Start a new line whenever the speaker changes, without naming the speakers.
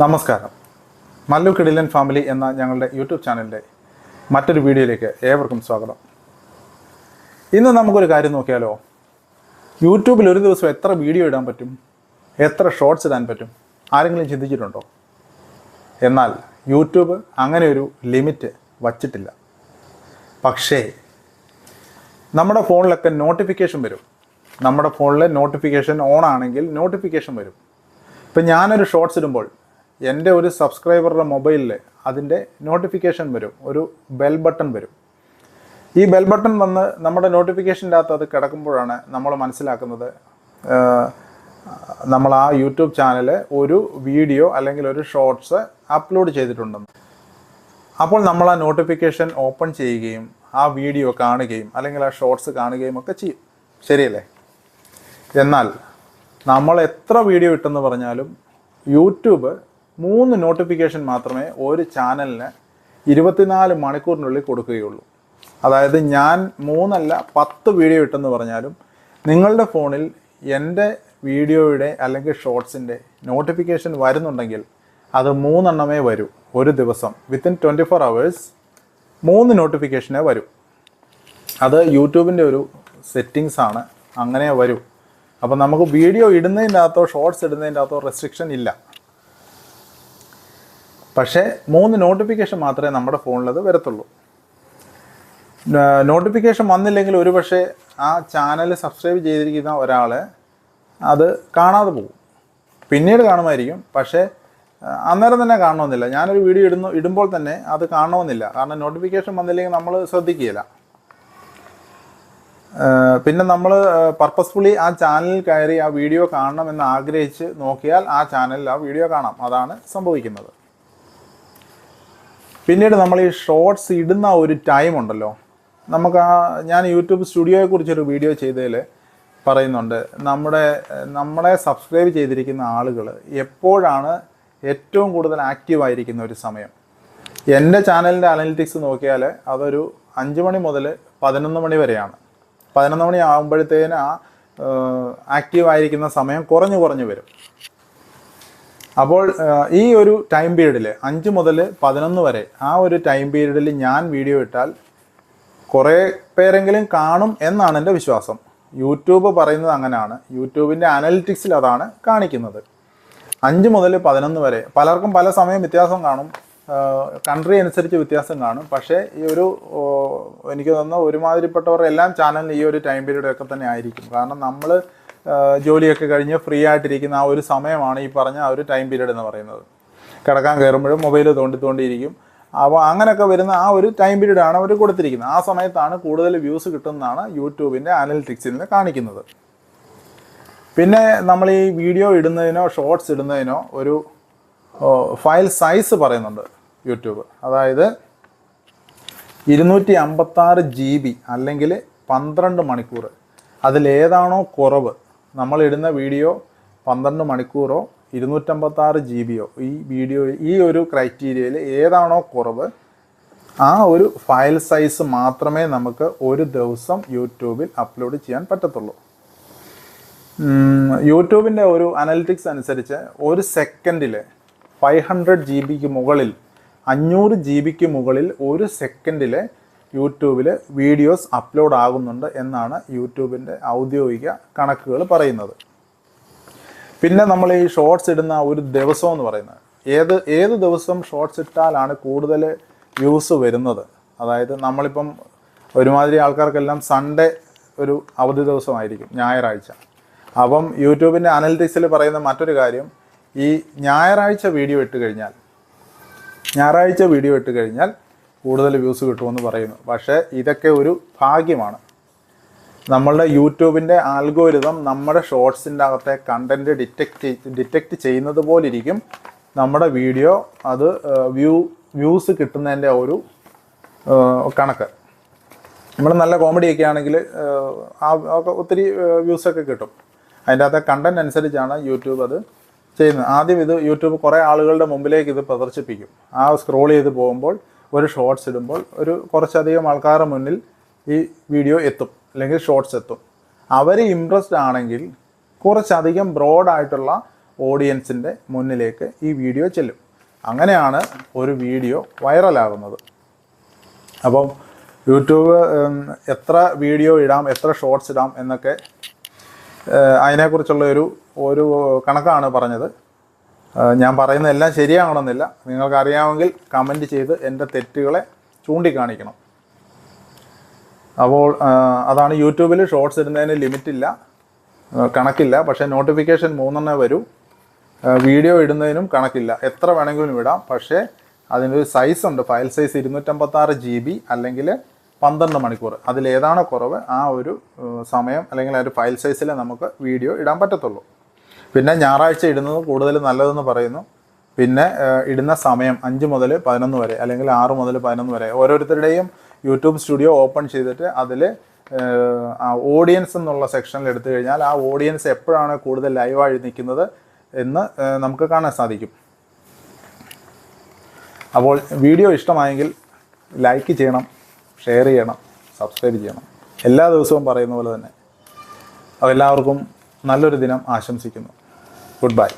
നമസ്കാരം. മല്ലു കിടിലൻ ഫാമിലി എന്ന ഞങ്ങളുടെ യൂട്യൂബ് ചാനലിന്റെ മറ്റൊരു വീഡിയോയിലേക്ക് ഏവർക്കും സ്വാഗതം. ഇന്ന് നമുക്കൊരു കാര്യം നോക്കിയാലോ? യൂട്യൂബിൽ ഒരു ദിവസം എത്ര വീഡിയോ ഇടാൻ പറ്റും? എത്ര ഷോർട്സ് ഇടാൻ പറ്റും? ആരെങ്കിലും ചിന്തിച്ചിട്ടുണ്ടോ? എന്നാൽ യൂട്യൂബ് അങ്ങനെ ഒരു ലിമിറ്റ് വച്ചിട്ടില്ല. പക്ഷേ നമ്മുടെ ഫോണിലൊക്കെ നോട്ടിഫിക്കേഷൻ വരും. നമ്മുടെ ഫോണിലെ നോട്ടിഫിക്കേഷൻ ഓൺ ആണെങ്കിൽ നോട്ടിഫിക്കേഷൻ വരും. ഇപ്പം ഞാനൊരു ഷോർട്സ് ഇടുമ്പോൾ എന്റെ ഒരു സബ്സ്ക്രൈബറുടെ മൊബൈലിൽ അതിന്റെ നോട്ടിഫിക്കേഷൻ വരും ഒരു ബെൽ ബട്ടൺ വരും. ഈ ബെൽ ബട്ടൺ വന്ന് നമ്മുടെ നോട്ടിഫിക്കേഷന്റെ അകത്ത് അത് കിടക്കുമ്പോഴാണ് നമ്മൾ മനസ്സിലാക്കുന്നത് നമ്മൾ ആ യൂട്യൂബ് ചാനൽ ഒരു വീഡിയോ അല്ലെങ്കിൽ ഒരു ഷോർട്സ് അപ്ലോഡ് ചെയ്തിട്ടുണ്ടെന്ന്. അപ്പോൾ നമ്മൾ ആ നോട്ടിഫിക്കേഷൻ ഓപ്പൺ ചെയ്യുകയും ആ വീഡിയോ കാണുകയും അല്ലെങ്കിൽ ആ ഷോർട്സ് കാണുകയും ഒക്കെ ചെയ്യും. ശരിയല്ലേ? എന്നാൽ നമ്മൾ എത്ര വീഡിയോ ഇട്ടെന്ന് പറഞ്ഞാലും യൂട്യൂബ് മൂന്ന് നോട്ടിഫിക്കേഷൻ മാത്രമേ ഒരു ചാനലിന് ഇരുപത്തിനാല് മണിക്കൂറിനുള്ളിൽ കൊടുക്കുകയുള്ളൂ. അതായത് ഞാൻ മൂന്നല്ല പത്ത് വീഡിയോ ഇട്ടെന്ന് പറഞ്ഞാലും നിങ്ങളുടെ ഫോണിൽ എന്റെ വീഡിയോയുടെ അല്ലെങ്കിൽ ഷോർട്സിന്റെ നോട്ടിഫിക്കേഷൻ വരുന്നുണ്ടെങ്കിൽ അത് മൂന്നെണ്ണമേ വരൂ ഒരു ദിവസം. വിത്തിൻ ട്വന്റി ഫോർ അവേഴ്സ് മൂന്ന് നോട്ടിഫിക്കേഷനേ വരൂ. അത് യൂട്യൂബിന്റെ ഒരു സെറ്റിങ്സ് ആണ്. അങ്ങനെ വരൂ. അപ്പോൾ നമുക്ക് വീഡിയോ ഇടുന്നതിന്റെ അകത്തോ ഷോർട്സ് ഇടുന്നതിന്റെ അകത്തോ റെസ്ട്രിക്ഷൻ ഇല്ല. പക്ഷേ മൂന്ന് നോട്ടിഫിക്കേഷൻ മാത്രമേ നമ്മുടെ ഫോണിലത് വരത്തുള്ളൂ. നോട്ടിഫിക്കേഷൻ വന്നില്ലെങ്കിൽ ഒരു പക്ഷേ ആ ചാനൽ സബ്സ്ക്രൈബ് ചെയ്തിരിക്കുന്ന ഒരാൾ അത് കാണാതെ പോകും. പിന്നീട് കാണുമായിരിക്കും. പക്ഷേ അന്നേരം തന്നെ കാണണമെന്നില്ല. ഞാനൊരു വീഡിയോ ഇടുന്നു ഇടുമ്പോൾ തന്നെ അത് കാണണമെന്നില്ല. കാരണം നോട്ടിഫിക്കേഷൻ വന്നില്ലെങ്കിൽ നമ്മൾ ശ്രദ്ധിക്കുകയില്ല. പിന്നെ നമ്മൾ പർപ്പസ്ഫുള്ളി ആ ചാനലിൽ കയറി ആ വീഡിയോ കാണണം എന്ന് ആഗ്രഹിച്ച് നോക്കിയാൽ ആ ചാനലിൽ ആ വീഡിയോ കാണാം. അതാണ് സംഭവിക്കുന്നത്. പിന്നീട് നമ്മൾ ഈ ഷോർട്സ് ഇടുന്ന ഒരു ടൈം ഉണ്ടല്ലോ. നമുക്ക് ആ ഞാൻ യൂട്യൂബ് സ്റ്റുഡിയോയെ കുറിച്ചൊരു വീഡിയോ ചെയ്തതിൽ പറയുന്നുണ്ട്. നമ്മുടെ നമ്മളെ സബ്സ്ക്രൈബ് ചെയ്തിരിക്കുന്ന ആളുകൾ എപ്പോഴാണ് ഏറ്റവും കൂടുതൽ ആക്റ്റീവ് ആയിരിക്കുന്ന ഒരു സമയം? എന്റെ ചാനലിന്റെ അനലിറ്റിക്സ് നോക്കിയാൽ അതൊരു അഞ്ച് മണി മുതൽ പതിനൊന്ന് മണി വരെയാണ്. പതിനൊന്ന് മണി ആകുമ്പോഴത്തേന് ആ ആക്റ്റീവ് ആയിരിക്കുന്ന സമയം കുറഞ്ഞു കുറഞ്ഞു വരും. അപ്പോൾ ഈ ഒരു ടൈം പീരീഡിൽ അഞ്ച് മുതൽ പതിനൊന്ന് വരെ ആ ഒരു ടൈം പീരീഡിൽ ഞാൻ വീഡിയോ ഇട്ടാൽ കുറേ പേരെങ്കിലും കാണും എന്നാണ് എന്റെ വിശ്വാസം. യൂട്യൂബ് പറയുന്നത് അങ്ങനെയാണ്. യൂട്യൂബിന്റെ അനലിറ്റിക്സിൽ അതാണ് കാണിക്കുന്നത്. അഞ്ച് മുതൽ പതിനൊന്ന് വരെ പലർക്കും പല സമയം വ്യത്യാസം കാണും. കൺട്രി അനുസരിച്ച് വ്യത്യാസം കാണും. പക്ഷേ ഈ ഒരു എനിക്ക് തോന്നുന്ന ഒരുമാതിരിപ്പെട്ടവർ എല്ലാം ചാനലിൽ ഈ ഒരു ടൈം പീരീഡൊക്കെ തന്നെ ആയിരിക്കും. കാരണം നമ്മൾ ജോലിയൊക്കെ കഴിഞ്ഞ് ഫ്രീ ആയിട്ടിരിക്കുന്ന ആ ഒരു സമയമാണ് ഈ പറഞ്ഞ ആ ഒരു ടൈം പീരീഡ് എന്ന് പറയുന്നത്. കിടക്കാൻ കയറുമ്പോഴും മൊബൈൽ തോണ്ടി തോണ്ടിയിരിക്കും അപ്പോൾ അങ്ങനെയൊക്കെ വരുന്ന ആ ഒരു ടൈം പീരീഡ് ആണ് അവർ കൊടുത്തിരിക്കുന്നത്. ആ സമയത്താണ് കൂടുതൽ വ്യൂസ് കിട്ടുന്നതാണ് യൂട്യൂബിന്റെ അനലിറ്റിക്സിൽ കാണിക്കുന്നത്. പിന്നെ നമ്മൾ ഈ വീഡിയോ ഇടുന്നതിനോ ഷോർട്സ് ഇടുന്നതിനോ ഒരു ഫയൽ സൈസ് പറയുന്നുണ്ട് യൂട്യൂബ്. അതായത് ഇരുന്നൂറ്റി അമ്പത്താറ് ജി ബി അല്ലെങ്കിൽ പന്ത്രണ്ട് മണിക്കൂർ. അതിലേതാണോ കുറവ്? നമ്മൾ ഇടുന്ന വീഡിയോ പന്ത്രണ്ട് മണിക്കൂറോ ഇരുന്നൂറ്റമ്പത്താറ് ജി ബിയോ ഈ വീഡിയോ ഈ ഒരു ക്രൈറ്റീരിയയിൽ ഏതാണോ കുറവ് ആ ഒരു ഫയൽ സൈസ് മാത്രമേ നമുക്ക് ഒരു ദിവസം യൂട്യൂബിൽ അപ്ലോഡ് ചെയ്യാൻ പറ്റത്തുള്ളൂ. യൂട്യൂബിന്റെ ഒരു അനലിറ്റിക്സ് അനുസരിച്ച് ഒരു സെക്കൻഡിൽ ഫൈവ് ഹൺഡ്രഡ് ജി ബിക്ക് മുകളിൽ അഞ്ഞൂറ് ജി ബിക്ക് മുകളിൽ ഒരു സെക്കൻഡിൽ യൂട്യൂബിൽ വീഡിയോസ് അപ്ലോഡ് ആകുന്നുണ്ട് എന്നാണ് യൂട്യൂബിന്റെ ഔദ്യോഗിക കണക്കുകൾ പറയുന്നത്. പിന്നെ നമ്മൾ ഈ ഷോർട്സ് ഇടുന്ന ഒരു ദിവസം എന്ന് പറയുന്നത്. ഏത് ഏത് ദിവസം ഷോർട്സ് ഇട്ടാലാണ് കൂടുതൽ വ്യൂസ് വരുന്നത്? അതായത് നമ്മളിപ്പം ഒരുമാതിരി ആൾക്കാർക്കെല്ലാം സൺഡേ ഒരു അവധി ദിവസമായിരിക്കും ഞായറാഴ്ച. അപ്പം യൂട്യൂബിന്റെ അനലിറ്റിക്സിൽ പറയുന്ന മറ്റൊരു കാര്യം ഈ ഞായറാഴ്ച വീഡിയോ ഇട്ട് കഴിഞ്ഞാൽ ഞായറാഴ്ച വീഡിയോ ഇട്ട് കഴിഞ്ഞാൽ കൂടുതൽ വ്യൂസ് കിട്ടുമെന്ന് പറയുന്നു. പക്ഷേ ഇതൊക്കെ ഒരു ഭാഗ്യമാണ്. നമ്മളുടെ യൂട്യൂബിന്റെ ആൽഗോരിതം നമ്മുടെ ഷോർട്സിന്റെ അകത്തെ കണ്ടന്റ് ഡിറ്റക്റ്റ് ഡിറ്റക്റ്റ് ചെയ്യുന്നത് പോലിരിക്കും. നമ്മുടെ വീഡിയോ അത് വ്യൂ വ്യൂസ് കിട്ടുന്നതിന്റെ ഒരു കണക്ക്. നമ്മൾ നല്ല കോമഡി ഒക്കെ ആണെങ്കിൽ ആ ഒത്തിരി വ്യൂസൊക്കെ കിട്ടും. അതിന്റെ അകത്തെ കണ്ടന്റ് അനുസരിച്ചാണ് യൂട്യൂബ് അത് ചെയ്യുന്നത്. ആദ്യം ഇത് യൂട്യൂബ് കുറേ ആളുകളുടെ മുമ്പിലേക്ക് ഇത് പ്രദർശിപ്പിക്കും. ആ സ്ക്രോൾ ചെയ്ത് പോകുമ്പോൾ ഒരു ഷോർട്സ് ഇടുമ്പോൾ ഒരു കുറച്ചധികം ആൾക്കാരുടെ മുന്നിൽ ഈ വീഡിയോ എത്തും അല്ലെങ്കിൽ ഷോർട്സ് എത്തും. അവർ ഇമ്പ്രസ്ഡ് ആണെങ്കിൽ കുറച്ചധികം ബ്രോഡായിട്ടുള്ള ഓഡിയൻസിന്റെ മുന്നിലേക്ക് ഈ വീഡിയോ ചെല്ലും. അങ്ങനെയാണ് ഒരു വീഡിയോ വൈറലാകുന്നത് അപ്പം യൂട്യൂബ് എത്ര വീഡിയോ ഇടാം എത്ര ഷോർട്സ് ഇടാം എന്നൊക്കെ അതിനെക്കുറിച്ചുള്ള ഒരു ഒരു കണക്കാണ് പറഞ്ഞത്. ഞാൻ പറയുന്ന എല്ലാം ശരിയാകണമെന്നില്ല. നിങ്ങൾക്കറിയാമെങ്കിൽ കമന്റ് ചെയ്ത് എന്റെ തെറ്റുകളെ ചൂണ്ടിക്കാണിക്കണം. അപ്പോൾ അതാണ് യൂട്യൂബിൽ ഷോർട്സ് ഇടുന്നതിന് ലിമിറ്റില്ല കണക്കില്ല. പക്ഷേ നോട്ടിഫിക്കേഷൻ മൂന്നെണ്ണേ വരൂ. വീഡിയോ ഇടുന്നതിനും കണക്കില്ല. എത്ര വേണമെങ്കിലും ഇടാം. പക്ഷേ അതിനൊരു സൈസ് ഉണ്ട്. ഫയൽ സൈസ് ഇരുന്നൂറ്റമ്പത്താറ് ജി ബി അല്ലെങ്കിൽ പന്ത്രണ്ട് മണിക്കൂർ. അതിലേതാണോ കുറവ് ആ ഒരു സമയം അല്ലെങ്കിൽ ആ ഒരു ഫയൽ സൈസിലെ നമുക്ക് വീഡിയോ ഇടാൻ പറ്റത്തുള്ളൂ. പിന്നെ ഞായറാഴ്ച ഇടുന്നത് കൂടുതൽ നല്ലതെന്ന് പറയുന്നു. പിന്നെ ഇടുന്ന സമയം അഞ്ച് മുതൽ പതിനൊന്ന് വരെ അല്ലെങ്കിൽ ആറ് മുതൽ പതിനൊന്ന് വരെ. ഓരോരുത്തരുടെയും യൂട്യൂബ് സ്റ്റുഡിയോ ഓപ്പൺ ചെയ്തിട്ട് അതിൽ ഓഡിയൻസ് എന്നുള്ള സെക്ഷനിൽ എടുത്തു കഴിഞ്ഞാൽ ആ ഓഡിയൻസ് എപ്പോഴാണ് കൂടുതൽ ലൈവായി നിൽക്കുന്നത് എന്ന് നമുക്ക് കാണാൻ സാധിക്കും. അപ്പോൾ വീഡിയോ ഇഷ്ടമായെങ്കിൽ ലൈക്ക് ചെയ്യണം ഷെയർ ചെയ്യണം സബ്സ്ക്രൈബ് ചെയ്യണം. എല്ലാ ദിവസവും പറയുന്ന പോലെ തന്നെ. അപ്പോൾ എല്ലാവർക്കും നല്ലൊരു ദിനം ആശംസിക്കുന്നു. Good bye